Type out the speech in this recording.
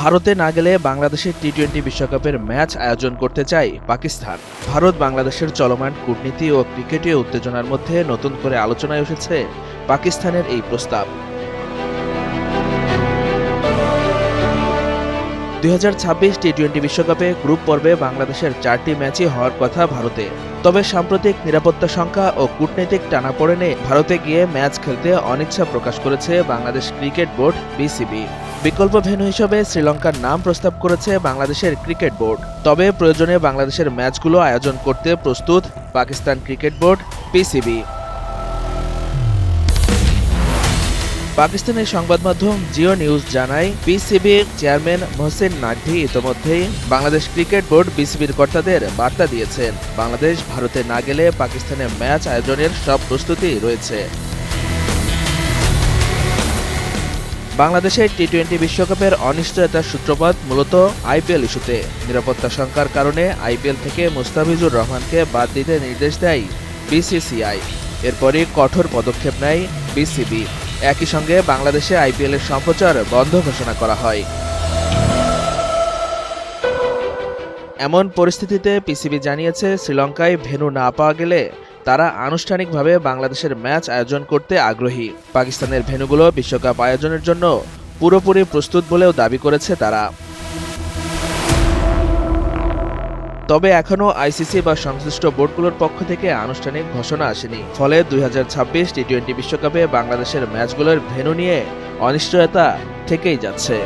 ভারতে না গেলে বাংলাদেশের টি টোয়েন্টি বিশ্বকাপের ম্যাচ আয়োজন করতে চায় পাকিস্তান। ভারত বাংলাদেশের চলমান কূটনীতি ও ক্রিকেটীয় উত্তেজনার মধ্যে নতুন করে আলোচনায় এসেছে পাকিস্তানের এই প্রস্তাব। দুই টি টোয়েন্টি বিশ্বকাপে গ্রুপ পর্বে বাংলাদেশের চারটি ম্যাচই হওয়ার কথা ভারতে। তবে সাম্প্রতিক নিরাপত্তা সংখ্যা ও কূটনৈতিক টানাপোড়েনে ভারতে গিয়ে ম্যাচ খেলতে অনিচ্ছা প্রকাশ করেছে বাংলাদেশ ক্রিকেট বোর্ড বিসিবি। বিকল্প ভেন্যু হিসেবে শ্রীলঙ্কার নাম প্রস্তাব করেছে বাংলাদেশের ক্রিকেট বোর্ড। তবে প্রয়োজনে বাংলাদেশের ম্যাচগুলো আয়োজন করতে প্রস্তুত পাকিস্তান ক্রিকেট বোর্ড, পিসিবি। পাকিস্তানের সংবাদ মাধ্যম জিও নিউজ জানায় পিসিবির চেয়ারম্যান মোহসেন নাকভি ইতোমধ্যেই বাংলাদেশ ক্রিকেট বোর্ড বিসিবির কর্তাদের বার্তা দিয়েছেন। বাংলাদেশ ভারতে না গেলে পাকিস্তানে ম্যাচ আয়োজনের সব প্রস্তুতি রয়েছে। বাংলাদেশের টি টোয়েন্টি বিশ্বকাপের অনিশ্চয়তার সূত্রপাত মূলত আইপিএল ইস্যুতে। নিরাপত্তা শঙ্কার কারণে আইপিএল থেকে মুস্তাফিজুর রহমানকে বাদ দিতে নির্দেশ দেয় বিসিসিআই এরপরই কঠোর পদক্ষেপ নেয় বিসিবি একই সঙ্গে বাংলাদেশে আইপিএলের সম্প্রচার বন্ধ ঘোষণা করা হয়। এমন পরিস্থিতিতে পিসিবি জানিয়েছে, শ্রীলঙ্কায় ভেন্যু না পাওয়া গেলে তারা আনুষ্ঠানিকভাবে বাংলাদেশের ম্যাচ আয়োজন করতে আগ্রহী। পাকিস্তানের ভেন্যুগুলো বিশ্বকাপ আয়োজনের জন্য পুরোপুরি প্রস্তুত বলেও দাবি করেছে তারা। তবে এখনও আইসিসি বা সংশ্লিষ্ট বোর্ডগুলোর পক্ষ থেকে আনুষ্ঠানিক ঘোষণা আসেনি। ফলে দুই হাজার ছাব্বিশ টি টোয়েন্টি বিশ্বকাপে বাংলাদেশের ম্যাচগুলোর ভেন্যু নিয়ে অনিশ্চয়তা থেকেই যাচ্ছে।